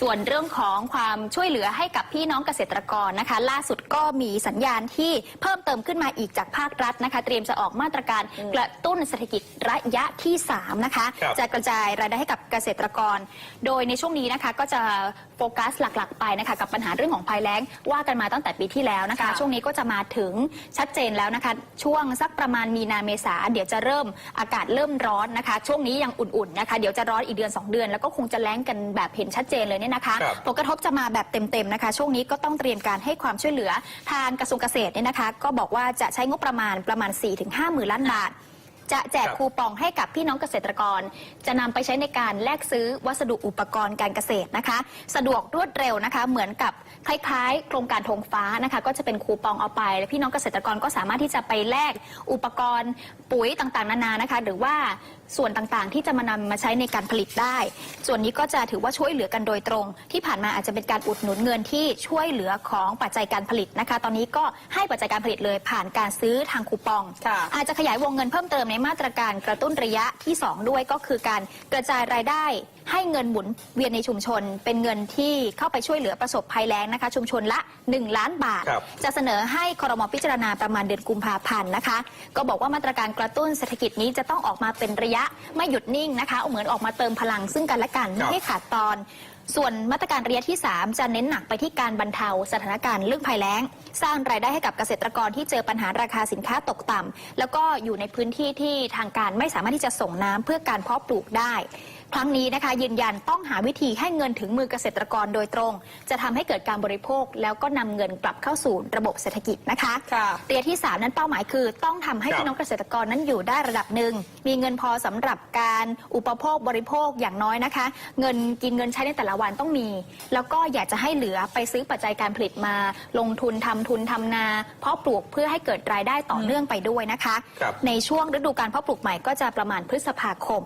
ส่วนเรื่องของความช่วยเหลือให้กับพี่น้องเกษตรกรนะคะ ล่าสุดก็มีสัญญาณที่เพิ่มเติมขึ้นมาอีกจากภาครัฐนะคะ เตรียมจะออกมาตรการกระตุ้นเศรษฐกิจระยะที่ 3 นะคะ ครับจะกระจายรายได้ให้กับเกษตรกร โดยในช่วงนี้นะคะก็จะโฟกัสหลักๆ ไปนะคะ กับปัญหาเรื่องของภัยแล้งว่ากันมาตั้งแต่ปีที่แล้วนะคะ ค่ะช่วงนี้ก็จะมาถึงชัดเจนแล้วนะคะ ช่วงสักประมาณมีนาเมษาเดี๋ยวจะเริ่มอากาศเริ่มร้อนนะคะ ช่วงนี้ยังอุ่นๆนะคะ เดี๋ยวจะร้อนอีกเดือน2เดือน แล้วก็คงจะแล้งกันแบบเห็นชัดเจนเลยเนี่ยนะคะครับ ผลกระทบจะมาแบบเต็มๆนะคะ ช่วงนี้ก็ต้องเตรียมการให้ความช่วยเหลือทางกระทรวงเกษตรเนี่ยนะคะ ก็บอกว่าจะใช้งบประมาณประมาณ 4-5หมื่นล้านบาท จะแจกครับคูปองให้กับพี่น้องเกษตรกร จะนำไปใช้ในการแลกซื้อวัสดุอุปกรณ์การเกษตรนะคะ สะดวกรวดเร็วนะคะ เหมือนกับคล้ายๆ โครงการธงฟ้านะคะ ก็จะเป็นคูปองเอาไป และพี่น้องเกษตรกรก็สามารถที่จะไปแลกอุปกรณ์ปุ๋ยต่างๆ นานานะคะ หรือว่าส่วนต่างๆ ที่จะมานำมาใช้ในการผลิตได้ ส่วนนี้ก็จะถือว่าช่วยเหลือกันโดยตรง ที่ผ่านมาอาจจะเป็นการอุดหนุนเงินที่ช่วยเหลือของปัจจัยการผลิตนะคะ ตอนนี้ก็ให้ปัจจัยการผลิตเลยผ่านการซื้อทางคูปอง ค่ะ อาจจะขยายวงเงินเพิ่มเติมในมาตรการกระตุ้นระยะที่ 2 ด้วยก็คือการกระจายรายได้ให้เงินหมุนเวียนในชุมชน เป็นเงินที่เข้าไปช่วยเหลือประสบภัยแล้งนะคะ ชุมชนละ 1 ล้านบาทครับจะเสนอให้ครมพิจารณาประมาณเดือนกุมภาพันธ์นะคะ ก็บอกว่ามาตรการกระตุ้นเศรษฐกิจนี้จะต้องออกมาเป็นระยะไม่หยุดนิ่งนะคะเอาเหมือนออกมาเติมพลังซึ่งกันและกันไม่ให้ขาดตอน ส่วนมาตรการระยะที่ 3 จะเน้นหนักไปที่การบรรเทาสถานการณ์เรื่องภัยแล้ง สร้างรายได้ให้กับเกษตรกรที่เจอปัญหาราคาสินค้าตกต่ำแล้วก็อยู่ในพื้นที่ที่ทางการไม่สามารถที่จะส่งน้ำเพื่อการเพาะปลูกได้ครั้งนี้นะคะยืนยันต้องหาวิธีให้เงินถึงมือเกษตรกรโดยตรง จะทำให้เกิดการบริโภค แล้วก็นำเงินกลับเข้าสู่ระบบเศรษฐกิจนะคะค่ะระยะที่ 3 นั้นเป้าหมายคือ ต้องทำให้ครับพี่น้องเกษตรกรนั้นอยู่ได้ระดับหนึ่งมีเงินพอสำหรับการอุปโภคบริโภคอย่างน้อยนะคะ เงินกินเงินใช้ในแต่ละวันต้องมี แล้วก็อยากจะให้เหลือไปซื้อปัจจัยการผลิตมา ลงทุนทำทุนทำนา เพาะปลูกเพื่อให้เกิดรายได้ต่อเนื่องไปด้วยนะคะครับในช่วงฤดูการเพาะปลูกใหม่ก็จะประมาณพฤษภาคม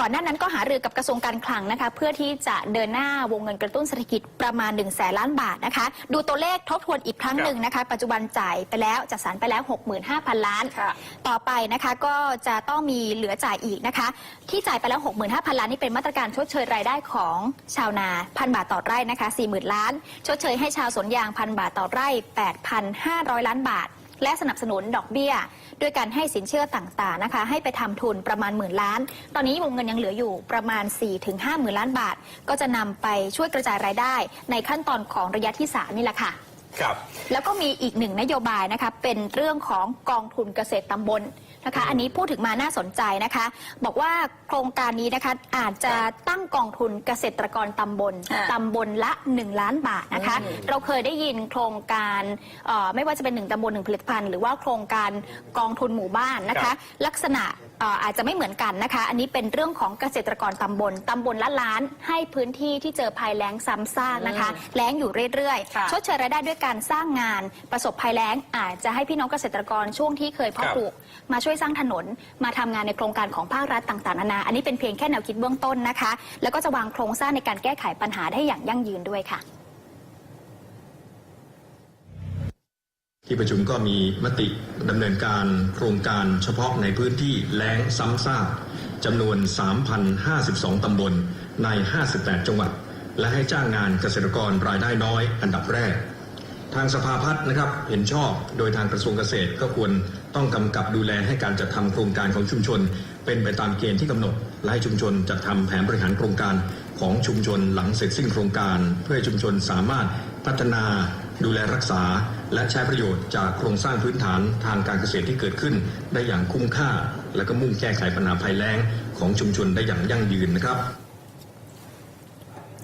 ก่อนหน้านั้นก็หารือกับกระทรวงการคลังนะคะ เพื่อที่จะเดินหน้าวงเงินกระตุ้นเศรษฐกิจประมาณ1นึ่งแสนล้านบาทนะคะ ดูตัวเลขทบทวนอีกครั้งหนึ่งนะคะ ปัจจุบันจ่ายไปแล้วจัดสรรไปแล้ว 65,000 ล้านค่ะต่อไปนะคะก็จะต้องมีเหลือจ่ายอีกนะคะ ที่จ่ายไปแล้ว 65,000 ล้านนี่เป็นมาตรการชดเชยรายได้ของชาวนาพันบาทต่อไร่นะคะ40,000 ล้าน ชดเชยให้ชาวสวนยางพันบาทต่อไร่ 8,500 ล้านบาท และสนับสนุนดอกเบี้ย ด้วยการให้สินเชื่อต่างๆนะคะ ให้ไปทำทุนประมาณหมื่นล้าน ตอนนี้วงเงินยังเหลืออยู่ประมาณ 4-5หมื่นล้านบาท ก็จะนำไปช่วยกระจายรายได้ ในขั้นตอนของระยะที่สามนี่แหละค่ะ ครับ แล้วก็มีอีกหนึ่งนโยบายนะคะเป็นเรื่องของกองทุนเกษตรตำบลนะคะ อันนี้พูดถึงมาน่าสนใจนะคะ บอกว่าโครงการนี้นะคะอาจจะตั้งกองทุนเกษตรกรตำบลค่ะตำบลละ 1 ล้านบาทนะคะ อืม เราเคยได้ยินโครงการเอ่อไม่ว่าจะเป็นหนึ่งตำบลหนึ่งผลิตภัณฑ์หรือว่าโครงการกองทุนหมู่บ้านนะครัคะ บ ลักษณะเอ่ออาจจะไม่เหมือนกันนะคะ อันนี้เป็นเรื่องของเกษตรกรตำบลตำบลละล้าน ให้พื้นที่ที่เจอภัยแล้งซ้ำซากนะคะ แล้งอยู่เรื่อยค่ะ ๆ ชดเชยรายได้ด้วยการสร้างงานประสบภัยแล้ง อาจจะให้พี่น้องเกษตรกรช่วงที่เคยเพาะครับปลูก มาช่วยสร้างถนน มาทำงานในโครงการของภาครัฐต่างๆนานา อันนี้เป็นเพียงแค่แนวคิดเบื้องต้นนะคะ แล้วก็จะวางโครงสร้างในการแก้ไขปัญหาได้อย่างยั่งยืนด้วยค่ะที่ประชุมก็มีมติดำเนินการโครงการเฉพาะในพื้นที่แล้งซ้ำซากจำนวน 3,052 ตำบลใน 58 จังหวัด และให้จ้างงานเกษตรกรรายได้น้อยอันดับแรก ทางสภาพัฒน์นะครับเห็นชอบโดยทางกระทรวงเกษตรก็ควรต้องกำกับดูแลให้การจัดทำโครงการของชุมชน เป็นไปตามเกณฑ์ที่กำหนดและให้ชุมชนจัดทำแผนบริหารโครงการของชุมชนหลังเสร็จสิ้นโครงการ เพื่อให้ชุมชนสามารถพัฒนาดูแลรักษา และใช้ประโยชน์จากโครงสร้างพื้นฐานทางการเกษตรที่เกิดขึ้น ได้อย่างคุ้มค่า และก็มุ่งแก้ไขปัญหาภัยแล้งของชุมชนได้อย่างยั่งยืนนะครับ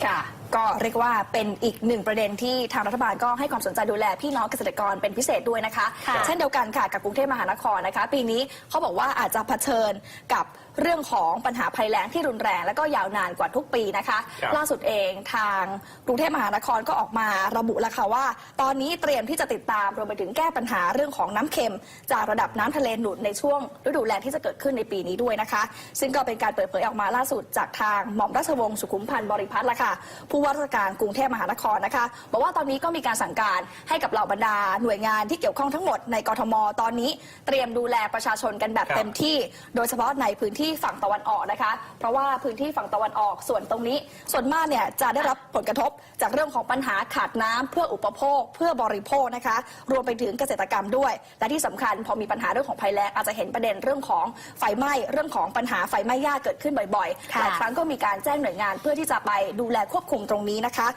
ค่ะ ก็เรียกว่าเป็นอีกหนึ่งประเด็นที่ทางรัฐบาลก็ให้ความสนใจดูแลพี่น้องเกษตรกรเป็นพิเศษด้วยนะคะ ค่ะ เช่นเดียวกันค่ะกับกรุงเทพมหานครนะคะ ปีนี้เขาบอกว่าอาจจะเผชิญกับเรื่องของปัญหาภัยแล้งที่รุนแรง และก็ยาวนานกว่าทุกปีนะคะ ครับ ล่าสุดเองทางกรุงเทพมหานครก็ออกมาระบุแล้วค่ะว่า ตอนนี้เตรียมที่จะติดตามรวมไปถึงแก้ปัญหาเรื่องของน้ำเค็ม จากระดับน้ำทะเลหนุนในช่วงฤดูแล้งที่จะเกิดขึ้นในปีนี้ด้วยนะคะ ซึ่งก็เป็นการเปิดเผยออกมาล่าสุดจากทางหม่อมราชวงศ์สุขุมพันธ์บริพัตรละค่ะ ผู้ว่าราชการกรุงเทพมหานครนะคะบอกว่าตอนนี้ก็มีการสั่งการให้กับเหล่าบรรดาหน่วยงานที่เกี่ยวข้องทั้งหมดในกรทม ตอนนี้เตรียมดูแลประชาชนกันแบบครับเต็มที่ โดยเฉพาะในพื้นที่ฝั่งตะวันออกนะคะ เพราะว่าพื้นที่ฝั่งตะวันออกส่วนตรงนี้ ส่วนมากเนี่ยจะได้รับผลกระทบจากเรื่องของปัญหาขาดน้ำเพื่ออุปโภค เพื่อบริโภคนะคะ รวมไปถึงเกษตรกรรมด้วย และที่สำคัญพอมีปัญหาเรื่องของภัยแล้งอาจจะเห็นประเด็นเรื่องของไฟไหม้เรื่องของปัญหาไฟไหม้หญ้าเกิดขึ้นบ่อยๆค่ะหลายครั้งก็มีการแจ้งหน่วยงานเพื่อที่จะไปดูแลควบคุมตรงนี้นะคะ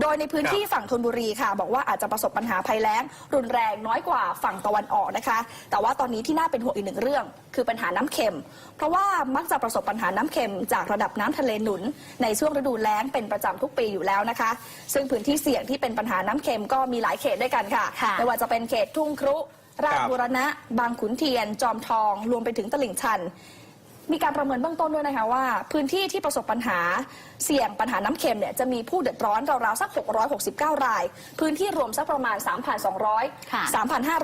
โดยในพื้นที่ฝั่งธนบุรีค่ะ บอกว่าอาจจะประสบปัญหาภัยแล้ง รุนแรงน้อยกว่าฝั่งตะวันออกนะคะ แต่ว่าตอนนี้ที่น่าเป็นห่วงอีกหนึ่งเรื่อง คือปัญหาน้ำเค็ม เพราะว่ามักจะประสบปัญหาน้ำเค็ม จากระดับน้ำทะเลหนุน ในช่วงฤดูแล้งเป็นประจำทุกปีอยู่แล้วนะคะ ซึ่งพื้นที่เสี่ยงที่เป็นปัญหาน้ำเค็มก็มีหลายเขตด้วยกันค่ะค่ะไม่ว่าจะเป็นเขตทุ่งครุราชครับบุรณะ บางขุนเทียน จอมทอง รวมไปถึงตลิ่งชัน มีการประเมินเบื้องต้นด้วยนะคะว่า พื้นที่ที่ประสบปัญหาเสี่ยงปัญหาน้ำเค็มเนี่ยจะมีผู้เดือดร้อนราวๆสัก 669 ราย พื้นที่รวมสักประมาณ 3,200 ค่ะ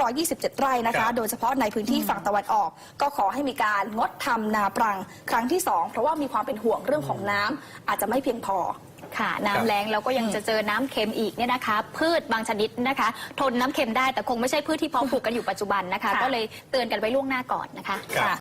3,527 ไร่นะครัคะ บ โดยเฉพาะในพื้นที่ฝั่งตะวันออก ก็ขอให้มีการงดทำนาปรังครั้งที่2เพราะว่ามีความเป็นห่วงเรื่องของน้ำอาจจะไม่เพียงพอ ค่ะน้ำแรงเราก็ยังจะเจอน้ำเค็มอีกเนี่ยนะคะ พืชบางชนิดนะคะ ทนน้ำเค็มได้แต่คงไม่ใช่พืชที่เพาะปลูกกันอยู่ปัจจุบันนะคะ ค่ะ ก็เลยเตือนกันไว้ล่วงหน้าก่อนนะคะ ครับ